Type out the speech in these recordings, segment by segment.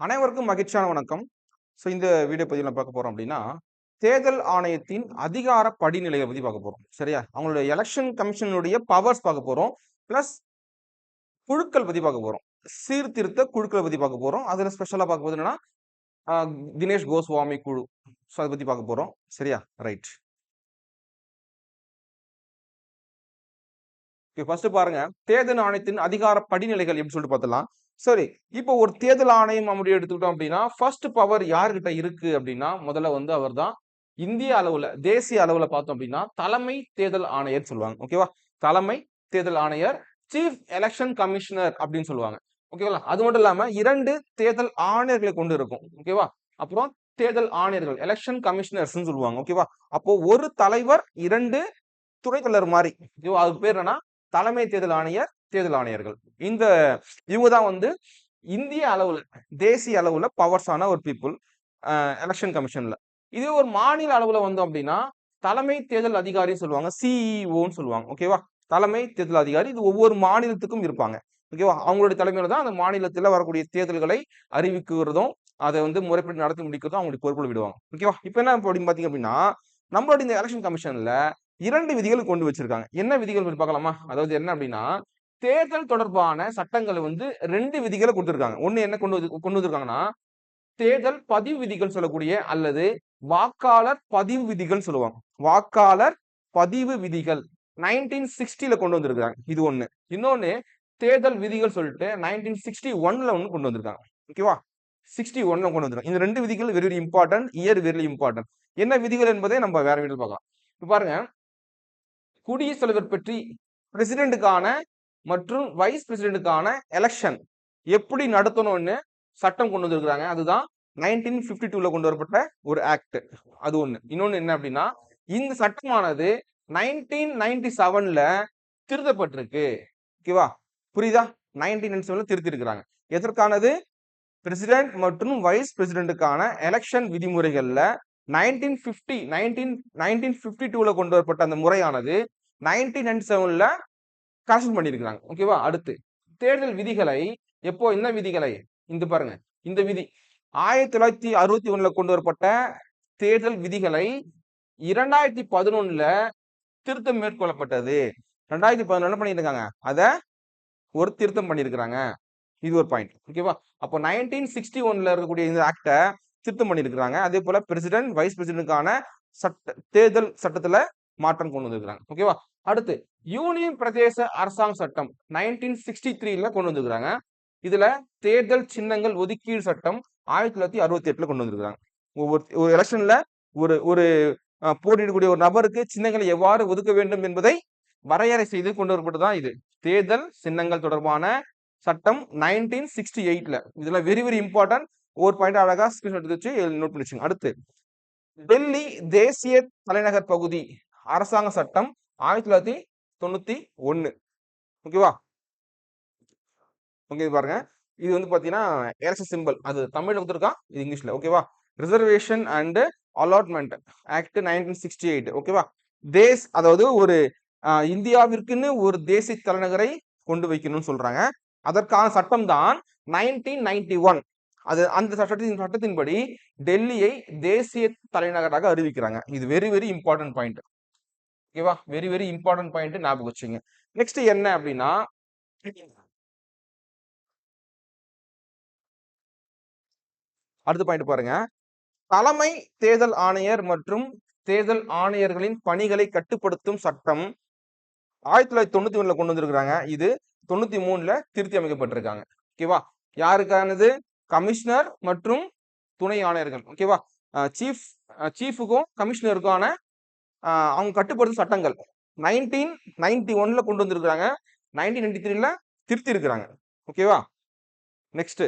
அனைவருக்கும் மகிழ்ச்சியான வணக்கம். ஸோ இந்த வீடியோ பதிவில் நம்ம பார்க்க போகிறோம் அப்படின்னா தேர்தல் ஆணையத்தின் அதிகார படிநிலையை பற்றி பார்க்க போகிறோம் சரியா? அவங்களுடைய எலெக்ஷன் கமிஷனுடைய பவர்ஸ் பார்க்க போகிறோம் ப்ளஸ் குழுக்கள் பற்றி பார்க்க போகிறோம் சீர்திருத்த குழுக்களை பற்றி பார்க்க போகிறோம் அதில் ஸ்பெஷலாக பார்க்க போது என்னன்னா தினேஷ் கோஸ்வாமி குழு. ஸோ அதை பற்றி பார்க்க போகிறோம் சரியா? ரைட் ஓகே ஃபர்ஸ்ட் பாருங்க. தேர்தல் ஆணையத்தின் அதிகார படிநிலைகள் எப்படி சொல்லிட்டு பார்த்தலாம் சரி இப்போ ஒரு தேர்தல் ஆணையம் அப்படி எடுத்துக்கிட்டோம் அப்படின்னா ஃபர்ஸ்ட் பவர் யார்கிட்ட இருக்கு அப்படின்னா முதல்ல வந்து அவர் தான் இந்திய அளவுல தேசிய அளவுல பார்த்தோம் அப்படின்னா தலைமை தேர்தல் ஆணையர் சொல்லுவாங்க. ஓகேவா தலைமை தேர்தல் ஆணையர் சீஃப் எலெக்ஷன் கமிஷனர் அப்படின்னு சொல்லுவாங்க. ஓகேவா அது மட்டும் இல்லாம இரண்டு தேர்தல் ஆணையர்களை கொண்டு இருக்கும். ஓகேவா அப்புறம் தேர்தல் ஆணையர்கள் எலெக்ஷன் கமிஷனர்ஸ் சொல்லுவாங்க. ஓகேவா அப்போ ஒரு தலைவர் இரண்டு துணை தலைவர் மாதிரி ஓகேவா அது பேர் என்னன்னா தலைமை தேர்தல் ஆணையர் தேர்தல் ஆணையர்கள். இந்த இவங்க தான் வந்து இந்திய அளவில் தேசிய அளவில் பவர்ஸான ஒரு பீப்புள் எலெக்ஷன் கமிஷனில் இதே ஒரு மாநில அளவில் வந்தோம் அப்படின்னா தலைமை தேர்தல் அதிகாரின்னு சொல்லுவாங்க சிஇஓன்னு சொல்லுவாங்க ஓகேவா தலைமை தேர்தல் அதிகாரி இது ஒவ்வொரு மாநிலத்துக்கும் இருப்பாங்க ஓகேவா அவங்களுடைய தலைமையில் தான் அந்த மாநிலத்தில் வரக்கூடிய தேர்தல்களை அறிவிக்கிறதும் அதை வந்து முறைப்படி நடத்தி முடிக்கிறதும் அவங்களுக்கு பொறுப்பில் விடுவாங்க ஓகேவா இப்போ என்ன அப்படின்னு பார்த்தீங்க அப்படின்னா நம்மளுடைய இந்த எலெக்ஷன் கமிஷனில் இரண்டு விதிகள் கொண்டு வச்சிருக்காங்க. என்ன விதிகள் பார்க்கலாமா? அதாவது என்ன அப்படின்னா தேர்தல் தொடர்பான சட்டங்களை வந்து ரெண்டு விதிகளை கொடுத்துருக்காங்க. ஒன்று என்ன கொண்டு வந்து கொண்டு வந்திருக்காங்கன்னா தேர்தல் பதிவு விதிகள் சொல்லக்கூடிய அல்லது வாக்காளர் பதிவு விதிகள் சொல்லுவாங்க. வாக்காளர் பதிவு விதிகள் நைன்டீன் சிக்ஸ்டியில் கொண்டு வந்திருக்காங்க இது ஒன்று இன்னொன்று தேர்தல் விதிகள் சொல்லிட்டு நைன்டீன் சிக்ஸ்டி ஒன்ல ஒன்று கொண்டு வந்திருக்காங்க. ஓகேவா? சிக்ஸ்டி ஒன்ல கொண்டு வந்திருக்காங்க. இந்த ரெண்டு விதிகள் very very important year very important என்ன விதிகள் என்பதை நம்ம வேற வீட்டில் பார்க்கலாம். இப்போ பாருங்க குடியரசுத் தலைவர் பற்றி பிரசிடென்ட்டுக்கான மற்றும் வைஸ் பிரசிடென்ட்டுக்கான எலெக்ஷன் எப்படி நடத்தணும்னு சட்டம் கொண்டு வந்திருக்கிறாங்க. அதுதான் நைன்டீன் ஃபிஃப்டி டூல கொண்டு வரப்பட்ட ஒரு ஆக்ட் அது ஒன்று இன்னொன்று என்ன அப்படின்னா இந்த சட்டமானது நைன்டீன் நைன்டி செவன்ல திருத்தப்பட்டிருக்கு ஓகேவா புரியுதா? நைன்டீன் நைன்டி செவன்ல திருத்திருக்கிறாங்க. எதற்கானது? பிரசிடென்ட் மற்றும் வைஸ் பிரசிடென்ட்டுக்கான election விதிமுறைகள்ல nineteen fifty nineteen nineteen fifty டூல கொண்டு வரப்பட்ட அந்த முறையானது நைன்டீன் நைன்டி செவன்ல கரெக்ஷன் பண்ணியிருக்கிறாங்க ஓகேவா அடுத்து தேர்தல் விதிகளை எப்போ என்ன விதிகளை? இந்த பாருங்க. இந்த விதி ஆயிரத்தி தொள்ளாயிரத்தி அறுபத்தி ஒண்ணுல கொண்டு வரப்பட்ட தேர்தல் விதிகளை இரண்டாயிரத்தி பதினொன்னுல திருத்தம் மேற்கொள்ளப்பட்டது. ரெண்டாயிரத்தி பதினொன்னு பண்ணியிருக்காங்க அதை ஒரு திருத்தம் பண்ணியிருக்கிறாங்க இது ஒரு பாயிண்ட் ஓகேவா அப்போ நைன்டீன் சிக்ஸ்டி ஒன்ல இருக்கக்கூடிய இந்த ஆக்டை திருத்தம் பண்ணியிருக்கிறாங்க அதே போல பிரசிடென்ட் வைஸ் பிரசிடென்ட்டுக்கான சட்ட தேர்தல் சட்டத்துல மாற்றம் கொண்டு வந்திருக்கிறாங்க. ஓகேவா அடுத்து யூனியன் பிரதேச அரசாங்க சட்டம் நைன்டீன் சிக்ஸ்டி த்ரீல கொண்டு வந்திருக்கிறாங்க. இதுல தேர்தல் சின்னங்கள் ஒதுக்கீடு சட்டம் ஆயிரத்தி தொள்ளாயிரத்தி அறுபத்தி எட்டுல கொண்டு வந்திருக்கிறாங்க. ஒவ்வொரு ஒரு எலெக்ஷன்ல ஒரு ஒரு போட்டியிடக்கூடிய ஒரு நபருக்கு சின்னங்களை எவ்வாறு ஒதுக்க வேண்டும் என்பதை வரையறை செய்து கொண்டு வரப்பட்டதுதான் இது. தேர்தல் சின்னங்கள் தொடர்பான சட்டம் நைன்டீன் சிக்ஸ்டி எயிட்ல இதுல வெரி வெரி இம்பார்ட்டன்ட் ஒரு பாயிண்ட் அழகா ஸ்கிரீன் எடுத்து வச்சு நோட் பண்ணி வச்சுங்க அடுத்து டெல்லி தேசிய தலைநகர் பகுதி அரசாங்க சட்டம் ஆயிரத்தி தொள்ளாயிரத்தி தொண்ணூத்தி ஒன்று ஓகேவா? ஓகே பாருங்க. இது வந்து பாத்தீங்கன்னா எலெக்ஷன் சிம்பிள் அது தமிழ்ல கொடுத்துருக்கான் இது இங்கிலீஷ்ல. ஓகேவா? Reservation and allotment act nineteen sixty eight ஓகேவா? தேஸ் அதாவது ஒரு இந்தியாவிற்குன்னு ஒரு தேசிய தலைநகரை கொண்டு வைக்கணும்னு சொல்றாங்க. அதற்கான சட்டம் தான் நைன்டீன் நைன்டி ஒன் அது அந்த சட்டத்தின் சட்டத்தின்படி டெல்லியை தேசிய தலைநகராக அறிவிக்கிறாங்க. இது வெரி வெரி இம்பார்ட்டன்ட் பாயிண்ட் ஓகேவா? வெரி வெரி இம்பார்ட்டன்ட் பாயிண்ட் ஞாபகம் வச்சுங்க நெக்ஸ்ட் என்ன அப்படின்னா அடுத்த பாயிண்ட் பாருங்க. தலைமை தேர்தல் ஆணையர் மற்றும் தேர்தல் ஆணையர்களின் பணிகளை கட்டுப்படுத்தும் சட்டம் ஆயிரத்தி தொள்ளாயிரத்தி தொண்ணூத்தி ஒண்ணுல கொண்டு வந்திருக்கிறாங்க. இது தொண்ணூத்தி மூணுல திருத்தி அமைக்கப்பட்டிருக்காங்க. ஓகேவா? யாருக்கானது? கமிஷனர் மற்றும் துணை ஆணையர்கள். ஓகேவா? சீஃப் சீஃபுக்கும் கமிஷனருக்கான அவங்க கட்டுப்படுத்தும் சட்டங்கள். நைன்டீன் நைன்டி ஒன்ல கொண்டு வந்திருக்கிறாங்க. நைன்டீன் நைன்டி த்ரீல திருத்தி இருக்கிறாங்க ஓகேவா? நெக்ஸ்ட்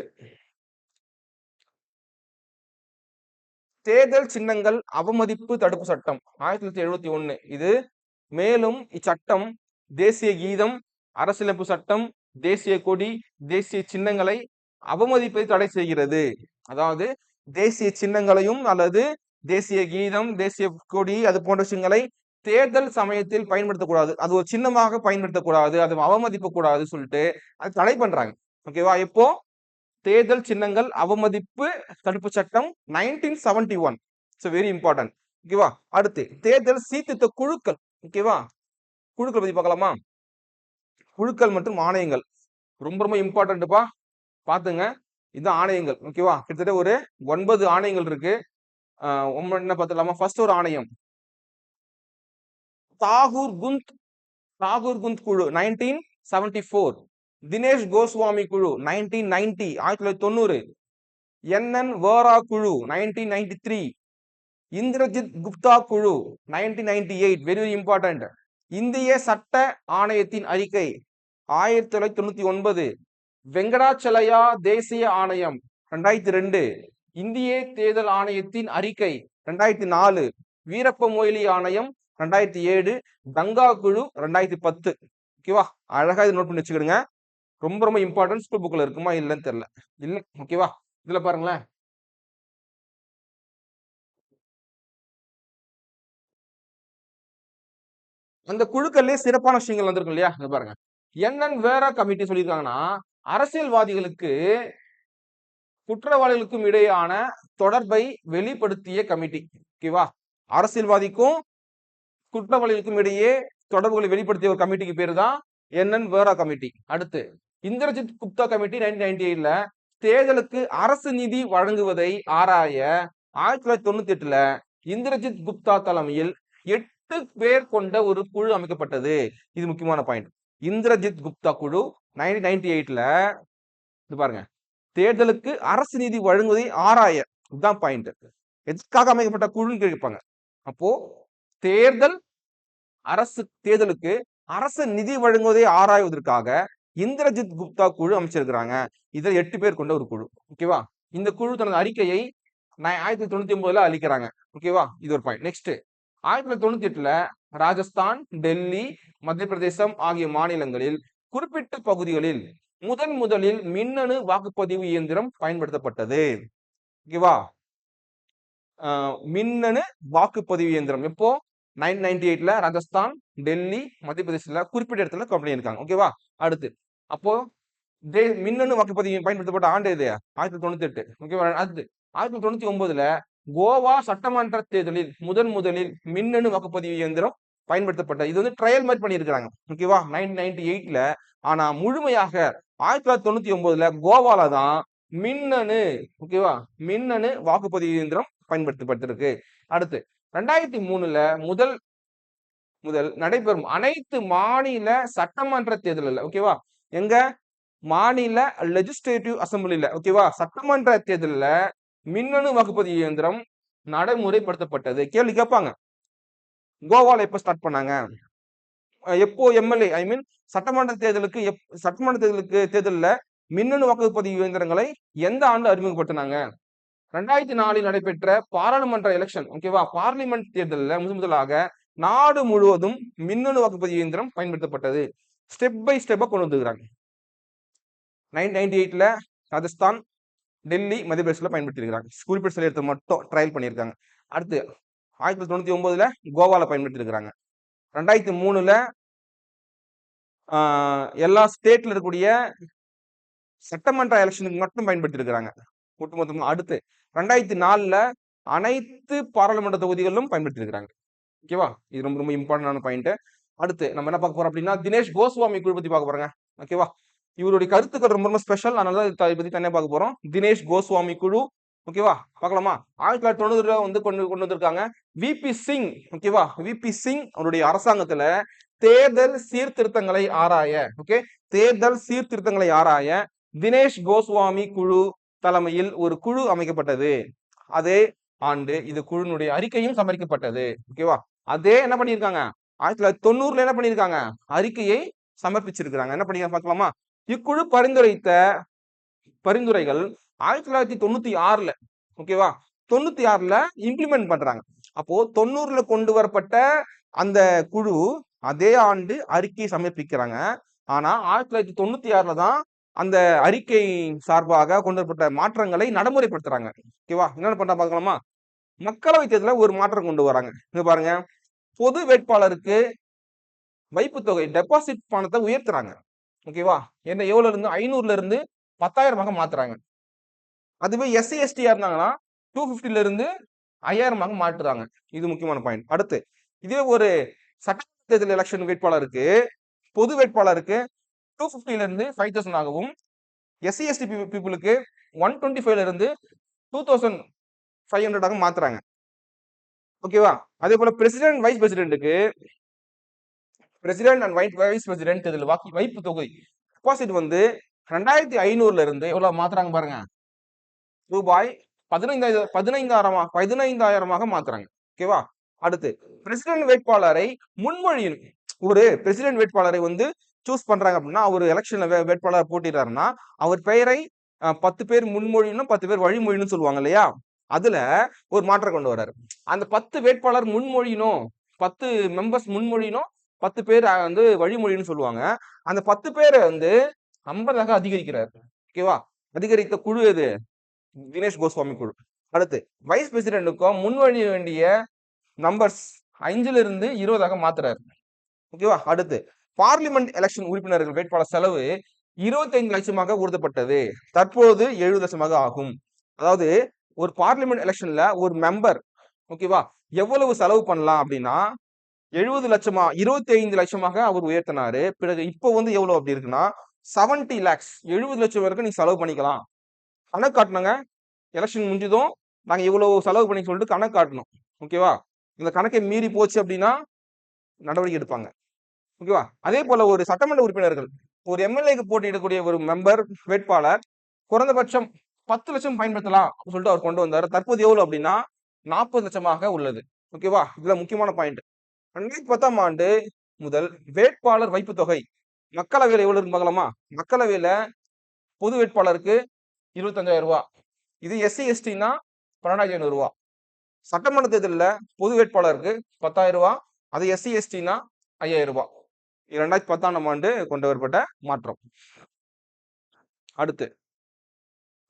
தேர்தல் சின்னங்கள் அவமதிப்பு தடுப்பு சட்டம். ஆயிரத்தி தொள்ளாயிரத்தி எழுபத்தி ஒன்று இது மேலும் இச்சட்டம் தேசிய கீதம் அரசியலமைப்பு சட்டம் தேசிய கொடி தேசிய சின்னங்களை அவமதிப்பதை தடை செய்கிறது. அதாவது தேசிய சின்னங்களையும் அல்லது தேசிய கீதம் தேசிய கொடி அது போன்ற விஷயங்களை தேர்தல் சமயத்தில் பயன்படுத்தக்கூடாது. அது ஒரு சின்னமாக பயன்படுத்தக்கூடாது. அது அவமதிப்பு கூடாது சொல்லிட்டு அது தடை பண்றாங்க. ஓகேவா இப்போ தேர்தல் சின்னங்கள் அவமதிப்பு தடுப்பு சட்டம் nineteen seventy one it's very important ஓகேவா அடுத்து தேர்தல் சீர்திருத்த குழுக்கள். ஓகேவா குழுக்கள் பத்தி பார்க்கலாமா? குழுக்கள் மற்றும் ஆணையங்கள். ரொம்ப ரொம்ப இம்பார்ட்டன்ட்டுப்பா பாத்துங்க இதுதான் ஆணையங்கள். ஓகேவா கிட்டத்தட்ட ஒரு ஒன்பது ஆணையங்கள் இருக்கு. என்ன பார்த்துலாமா ஃபர்ஸ்ட் ஒரு ஆணையம். தாகூர் குந்த் தாகூர் குந்த் குழு nineteen seventy four Dinesh Goswami குழு நைன்டீன் நைன்டி ஆயிரத்தி தொள்ளாயிரத்தி தொண்ணூறு. என்என் வேரா குழு nineteen ninety three Indrajit Gupta குழு nineteen ninety eight very very important இந்திய சட்ட ஆணையத்தின் அறிக்கை ஆயிரத்தி தொள்ளாயிரத்தி தொண்ணூத்தி ஒன்பது. வெங்கடாச்சலயா தேசிய ஆணையம் ரெண்டாயிரத்தி ரெண்டு. இந்திய தேர்தல் ஆணையத்தின் அறிக்கை ரெண்டாயிரத்தி நாலு வீரப்ப மொய்லி ஆணையம் ரெண்டாயிரத்தி ஏழு கங்கா குழு ரெண்டாயிரத்தி பத்து. ஓகேவா? அழகா இது நோட் பண்ணி வச்சுக்கிடுங்க. ரொம்ப ரொம்ப இம்பார்ட்டன்ட் ஸ்கூல் புக்ல இருக்குமா இல்லைன்னு தெரியல. இல்ல ஓகேவா? இதுல பாருங்களேன். அந்த குழுக்கள்லயே சிறப்பான விஷயங்கள் வந்திருக்கும் இல்லையா? பாருங்க. என்னன்னு வேற கமிட்டி சொல்லியிருக்காங்கன்னா அரசியல்வாதிகளுக்கு குற்றவாளிகளுக்கும் இடையான தொடர்பை வெளிப்படுத்திய கமிட்டி. ஓகேவா அரசியல்வாதிக்கும் குற்றவாளிகளுக்கும் இடையே தொடர்புகளை வெளிப்படுத்திய ஒரு கமிட்டிக்கு பேரு தான் என்என் வேரா கமிட்டி. அடுத்து Indrajit Gupta committee nineteen ninety எயிட்ல தேர்தலுக்கு அரசு நிதி வழங்குவதை ஆராய ஆயிரத்தி தொள்ளாயிரத்தி தொண்ணூத்தி எட்டுல இந்திரஜித் குப்தா தலைமையில் எட்டு பேர் கொண்ட ஒரு குழு அமைக்கப்பட்டது. இது முக்கியமான பாயிண்ட் இந்திரஜித் குப்தா குழு நைன்டீன் நைன்டி எயிட்ல இது பாருங்க தேர்தலுக்கு அரசு நிதி வழங்குவதை ஆராய. இதுதான் பாயிண்ட் எதுக்காக அமைக்கப்பட்ட குழுன்னு கேட்பாங்க. அப்போ தேர்தல் அரசு தேர்தலுக்கு அரசு நிதி வழங்குவதை ஆராய்வதற்காக இந்திரஜித் குப்தா குழு அமைச்சிருக்கிறாங்க. இதில் எட்டு பேர் கொண்ட ஒரு குழு. ஓகேவா இந்த குழு தனது அறிக்கையை நான் ஆயிரத்தி தொண்ணூத்தி ஒன்பதுல அளிக்கிறாங்க. ஓகேவா இது ஒரு பாயிண்ட் நெக்ஸ்ட் ஆயிரத்தி தொள்ளாயிரத்தி தொண்ணூத்தி எட்டுல ராஜஸ்தான் டெல்லி மத்திய பிரதேசம் ஆகிய மாநிலங்களில் குறிப்பிட்ட பகுதிகளில் முதன் முதலில் மின்னணு வாக்குப்பதிவு இயந்திரம் பயன்படுத்தப்பட்டது. ஓகேவா? ஆஹ் மின்னணு வாக்குப்பதிவு இயந்திரம். எப்போ? நைன் நைன்டி எயிட்ல ராஜஸ்தான் டெல்லி மத்திய பிரதேசத்துல குறிப்பிட்ட இடத்துல கம்பெனி இருக்காங்க. ஓகேவா? அடுத்து. அப்போ மின்னணு வாக்குப்பதிவு பயன்படுத்தப்பட்ட ஆண்டு இது ஆயிரத்தி தொண்ணூத்தி எட்டு ஓகேவா? அடுத்து. ஆயிரத்தி தொண்ணூத்தி ஒன்பதுல கோவா சட்டமன்ற தேர்தலில் முதன் முதலில் மின்னணு வாக்குப்பதிவு இயந்திரம் பயன்படுத்தப்பட்ட இது வந்து ட்ரையல் மாதிரி பண்ணியிருக்கிறாங்க. ஓகேவா? நைன் நைன்டி எயிட்ல. ஆனா முழுமையாக ஆயிரத்தி தொள்ளாயிரத்தி தொண்ணூத்தி ஒன்பதுல கோவால தான் மின்னணு ஓகேவா மின்னணு வாக்குப்பதிவு இயந்திரம் பயன்படுத்தப்பட்டிருக்கு. அடுத்து ரெண்டாயிரத்தி மூணுல முதல் முதல் நடைபெறும் அனைத்து மாநில சட்டமன்ற தேர்தலில் ஓகேவா எங்க? மாநில லெஜிஸ்லேட்டிவ் அசம்பிளில ஓகேவா சட்டமன்ற தேர்தலில் மின்னணு வாக்குப்பதிவு இயந்திரம் நடைமுறைப்படுத்தப்பட்டது. கேள்வி கேட்பாங்க. கோவால எப்ப ஸ்டார்ட் பண்ணாங்க? எப்போ எம்எல்ஏ ஐ மீன் சட்டமன்ற தேர்தலுக்கு எப் சட்டமன்ற தேர்தலுக்கு தேர்தலில் மின்னணு வாக்குப்பதிவு இயந்திரங்களை எந்த ஆண்டு அறிமுகப்படுத்தினாங்க? ரெண்டாயிரத்தி நாலில் நடைபெற்ற பாராளுமன்ற எலெக்ஷன் ஓகேவா பார்லிமெண்ட் தேர்தலில் முதன் முதலாக நாடு முழுவதும் மின்னணு வாக்குப்பதிவு இயந்திரம் பயன்படுத்தப்பட்டது. ஸ்டெப் பை ஸ்டெப்பை கொண்டு வந்துருக்காங்க நைன் நைன்டி எயிட்டில் ராஜஸ்தான் டெல்லி மத்திய பிரதேசத்தில் பயன்படுத்தியிருக்கிறாங்க குறிப்பிட்ட சில இடத்துல மட்டும் ட்ரையல் பண்ணியிருக்காங்க. அடுத்து ஆயிரத்தி தொள்ளாயிரத்தி தொண்ணூற்றி ஒம்போதில் கோவால பயன்படுத்தியிருக்கிறாங்க ரெண்டாயிரத்தி மூணுல எல்லா ஸ்டேட்ல இருக்கக்கூடிய சட்டமன்ற எலெக்ஷனுக்கு மட்டும் பயன்படுத்தியிருக்கிறாங்க ஒட்டுமொத்தமாக அடுத்து ரெண்டாயிரத்தி நாலுல அனைத்து பாராளுமன்ற தொகுதிகளிலும் பயன்படுத்தியிருக்கிறாங்க ஓகேவா? இது ரொம்ப ரொம்ப இம்பார்ட்டன்டான பாயிண்ட். அடுத்து நம்ம என்ன பார்க்க போறோம் அப்படின்னா தினேஷ் கோஸ்வாமி குழு பத்தி பார்க்க போறாங்க. ஓகேவா? இவருடைய கருத்துக்கள் ரொம்ப ரொம்ப ஸ்பெஷல் அதனால இதை பத்தி தனியாக பார்க்க போறோம். தினேஷ் கோஸ்வாமி குழு ஓகேவா? பார்க்கலாமா? ஆயிரத்தி தொள்ளாயிரத்தி தொண்ணூறுல வந்து கொண்டு கொண்டு வந்திருக்காங்க. விபி சிங் ஓகேவா விபி சிங் அவருடைய அரசாங்கத்துல தேர்தல் சீர்திருத்தங்களை ஆராய ஓகே தேர்தல் சீர்திருத்தங்களை ஆராய தினேஷ் கோஸ்வாமி குழு தலைமையில் ஒரு குழு அமைக்கப்பட்டது. அதே ஆண்டு இது குழுனுடைய அறிக்கையும் சமர்ப்பிக்கப்பட்டது ஓகேவா அதே என்ன பண்ணியிருக்காங்க? ஆயிரத்தி தொள்ளாயிரத்தி தொண்ணூறுல என்ன பண்ணியிருக்காங்க? அறிக்கையை சமர்ப்பிச்சிருக்கிறாங்க. என்ன பண்ணிருக்காங்க பார்க்கலாமா? இக்குழு பரிந்துரைத்த பரிந்துரைகள் ஆயிரத்தி தொள்ளாயிரத்தி தொண்ணூத்தி ஆறுல ஓகேவா தொண்ணூத்தி ஆறுல இம்ப்ளிமெண்ட் பண்றாங்க. அப்போ தொண்ணூறுல கொண்டு வரப்பட்ட அந்த குழு அதே ஆண்டு அறிக்கை சமர்ப்பிக்கிறாங்க. ஆனா ஆயிரத்தி தொள்ளாயிரத்தி தொண்ணூத்தி ஆறுல தான் அந்த அறிக்கை சார்பாக கொண்டு வரப்பட்ட மாற்றங்களை நடைமுறைப்படுத்துறாங்க. ஓகேவா? என்னென்ன பண்றா பார்க்கலாமா மக்களவை தேர்தலில் ஒரு மாற்றம் கொண்டு வராங்க. இங்க பாருங்க. பொது வேட்பாளருக்கு வைப்பு தொகை டெபாசிட் பணத்தை உயர்த்துறாங்க. ஓகேவா? என்ன எவ்வளவு இருந்து? ஐநூறுல இருந்து பத்தாயிரமாக மாத்துறாங்க. அதுவே எஸ்சி எஸ்டியா இருந்தாங்கன்னா டூ ஃபிஃப்டில இருந்து ஐயாயிரமாக மாற்றுறாங்க. இது முக்கியமான பாயிண்ட் அடுத்து இதே ஒரு சட்டமன்ற தேர்தல் எலெக்ஷன் வேட்பாளருக்கு பொது வேட்பாளருக்கு டூ ஃபிஃப்டில இருந்து ஃபைவ் தௌசண்ட் ஆகவும் எஸ்சி எஸ்டி பீப்புளுக்கு ஒன் டுவெண்ட்டி ஃபைவ்ல இருந்து டூ தௌசண்ட் ஃபைவ் ஹண்ட்ரடாக மாத்துறாங்க. ஓகேவா அதே போல president vice பிரசிடென்ட்டுக்கு president and wide vice president இதில் வாக்கு வைப்பு தொகை டெபாசிட் வந்து ரெண்டாயிரத்தி ஐநூறுல இருந்து எவ்வளவு மாத்துறாங்க பாருங்க? ரூபாய் பதினைந்தாயிரம் பதினைந்தாயிரமா பதினைந்தாயிரமாக மாத்துறாங்க. ஓகேவா அடுத்து பிரசிடென்ட் வேட்பாளரை முன்மொழியும். ஒரு பிரசிடென்ட் வேட்பாளரை வந்து சூஸ் பண்றாங்க அப்படின்னா அவர் எலெக்ஷன்ல வேட்பாளர் போட்டிடுறாருன்னா அவர் பெயரை அஹ், பத்து பேர் முன்மொழியணும் பத்து பேர் வழிமொழின்னு சொல்லுவாங்க இல்லையா? அதுல ஒரு மாற்றம் கொண்டு வர்றாரு. அந்த பத்து வேட்பாளர் முன்மொழியணும் பத்து மெம்பர்ஸ் முன்மொழியணும் பத்து பேர் வந்து வழிமொழின்னு சொல்லுவாங்க. அந்த பத்து பேரை வந்து ஐம்பதாக அதிகரிக்கிறார். ஓகேவா அதிகரித்த குழு எது? தினேஷ் கோஸ்வாமி குழு. அடுத்து வைஸ் பிரசிடென்ட்டுக்கும் முன்வழி வேண்டிய நம்பர்ஸ் அஞ்சுல இருந்து இருபதாக மாத்துறாரு. ஓகேவா அடுத்து பார்லிமெண்ட் எலெக்ஷன் உறுப்பினர்கள் வேட்பாளர் செலவு இருபத்தைந்து லட்சமாக உறுதப்பட்டது தற்போது எழுபது லட்சமாக ஆகும். அதாவது ஒரு பார்லிமெண்ட் எலெக்ஷன்ல ஒரு மெம்பர் ஓகேவா எவ்வளவு செலவு பண்ணலாம் அப்படின்னா எழுபது லட்சமா இருபத்தி ஐந்து லட்சமாக அவர் உயர்த்தினாரு. பிறகு இப்போ வந்து எவ்வளவு அப்படி இருக்குன்னா செவன்டி லேக்ஸ் எழுபது லட்சம் வரைக்கும் நீங்க செலவு பண்ணிக்கலாம். கணக்கு காட்டினாங்க எலெக்ஷன் முடிஞ்சதும் நாங்கள் இவ்வளோ செலவு பண்ணி சொல்லிட்டு கணக்கு காட்டணும். ஓகேவா இந்த கணக்கை மீறி போச்சு அப்படின்னா நடவடிக்கை எடுப்பாங்க. ஓகேவா அதே போல் ஒரு சட்டமன்ற உறுப்பினர்கள் ஒரு எம்எல்ஏக்கு போட்டியிடக்கூடிய ஒரு மெம்பர் வேட்பாளர் குறைந்தபட்சம் பத்து லட்சம் பயன்படுத்தலாம் அப்படின்னு சொல்லிட்டு அவர் கொண்டு வந்தார். தற்போது எவ்வளோ அப்படின்னா நாற்பது லட்சமாக உள்ளது. ஓகேவா இதில் முக்கியமான பாயிண்ட் ரெண்டாயிரத்தி பத்தாம் ஆண்டு முதல் வேட்பாளர் வைப்பு தொகை மக்களவையில் எவ்வளோ இருக்கு பார்க்கலாமா? மக்களவையில் பொது வேட்பாளருக்கு இருபத்தஞ்சாயிரம் ரூபா. இது எஸ்சி எஸ்டினா பன்னெண்டாயிரத்தி ஐநூறு ரூபா. சட்டமன்ற தேர்தலில் பொது வேட்பாளருக்கு பத்தாயிரம் ரூபா. அது எஸ்சி எஸ்டினா ஐயாயிரம் ரூபாய் இரண்டாயிரத்தி பத்தாம் ஆண்டு கொண்டு வரப்பட்ட மாற்றம். அடுத்து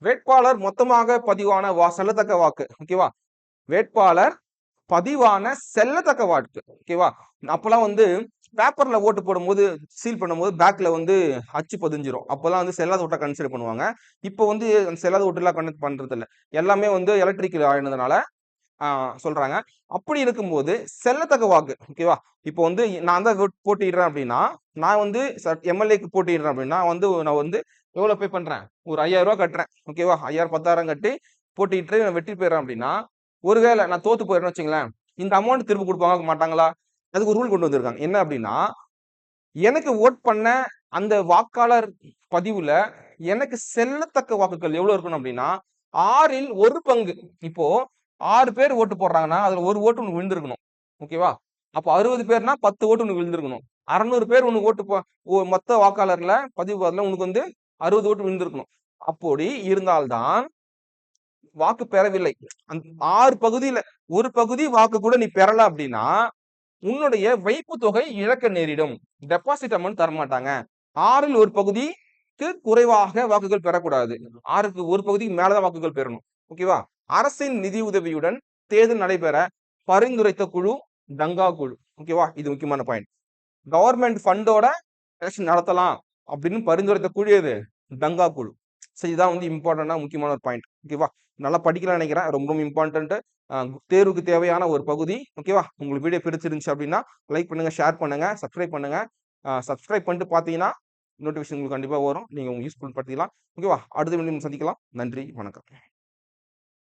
வேட்பாளர் மொத்தமாக பதிவான வா செல்லத்தக்க வாக்கு ஓகேவா வேட்பாளர் பதிவான செல்லத்தக்க வாக்கு ஓகேவா அப்பெல்லாம் வந்து பேப்பரில் ஓட்டு போடும்போது சீல் பண்ணும்போது பேக்கில் வந்து அச்சு பதிஞ்சிரும். அப்பெல்லாம் வந்து செல்லாத ஓட்டை கன்சிடர் பண்ணுவாங்க. இப்போ வந்து அந்த செல்லாத ஓட்டுலாம் கனெக்ட் பண்ணுறதில்ல எல்லாமே வந்து எலக்ட்ரிக்கல் ஆயினதுனால சொல்கிறாங்க அப்படி இருக்கும்போது செல்லத்தக்க வாக்கு ஓகேவா இப்போ வந்து நான் தான் போட்டிடுறேன் அப்படின்னா நான் வந்து எம்எல்ஏக்கு போட்டிடுறேன் அப்படின்னா வந்து நான் வந்து எவ்வளோ பே பண்ணுறேன் ஒரு ஐயாயிரம் ரூபா கட்டுறேன் ஓகேவா ஐயாயிரம் பத்தாயிரம் கட்டி போட்டிட்டு நான் வெற்றி போயிடுறேன் அப்படின்னா ஒருவேளை நான் தோத்து போயிடுறேன்னு வச்சுங்களேன் இந்த அமௌண்ட் திரும்ப கொடுப்பாங்க மாட்டாங்களா? அதுக்கு ஒரு ரூல் கொண்டு வந்திருக்காங்க. என்ன அப்படின்னா எனக்கு ஓட் பண்ண அந்த வாக்காளர் பதிவுல எனக்கு செல்லத்தக்க வாக்குகள் எவ்வளவு இருக்கணும் அப்படின்னா ஆறில் ஒரு பங்கு. இப்போ ஆறு பேர் ஓட்டு போடுறாங்கன்னா அதுல ஒரு ஓட்டு உனக்கு விழுந்திருக்கணும். ஓகேவா அப்போ அறுபது பேர்னா பத்து ஓட்டு உனக்கு விழுந்திருக்கணும். அறநூறு பேர் உனக்கு ஓட்டு போ- மொத்த வாக்காளர்ல பதிவு பதில உனக்கு வந்து அறுபது ஓட்டு விழுந்திருக்கணும். அப்படி இருந்தால்தான் வாக்கு பெறவில்லை. அந்த ஆறு பகுதியில ஒரு பகுதி வாக்கு கூட நீ பெறல அப்படின்னா உன்னுடைய வைப்பு தொகை இழக்க நேரிடும். டெபாசிட் அமௌண்ட் தரமாட்டாங்க. ஆறில் ஒரு பகுதிக்கு குறைவாக வாக்குகள் பெறக்கூடாது. ஆறுக்கு ஒரு பகுதிக்கு மேலதான் வாக்குகள் பெறணும். ஓகேவா அரசின் நிதி உதவியுடன் தேர்தல் நடைபெற பரிந்துரைத்த குழு தங்கா குழு. ஓகேவா இது முக்கியமான பாயிண்ட் கவர்மெண்ட் ஃபண்டோட எலெக்ஷன் நடத்தலாம் அப்படின்னு பரிந்துரைத்த குழு எது? தங்கா குழு. ஸோ இதுதான் வந்து இம்பார்ட்டண்டா முக்கியமான ஒரு பாயிண்ட் ஓகேவா நல்லா படிக்கலாம்னு நினைக்கிறேன். ரொம்ப ரொம்ப இம்பார்ட்டன்ட்டு தேர்வுக்கு தேவையான ஒரு பகுதி ஓகேவா உங்களுக்கு வீடியோ பிடிச்சிருந்துச்சு அப்படின்னா லைக் பண்ணுங்க ஷேர் பண்ணுங்க சப்ஸ்கிரைப் பண்ணுங்க. சப்ஸ்கிரைப் பண்ணிட்டு பார்த்தீங்கன்னா நோட்டிஃபிகேஷன் உங்களுக்கு கண்டிப்பாக வரும். நீங்கள் உங்களுக்கு யூஸ்ஃபுல் படுத்திக்கலாம். ஓகேவா அடுத்த வீடியோ சந்திக்கலாம். நன்றி வணக்கம்.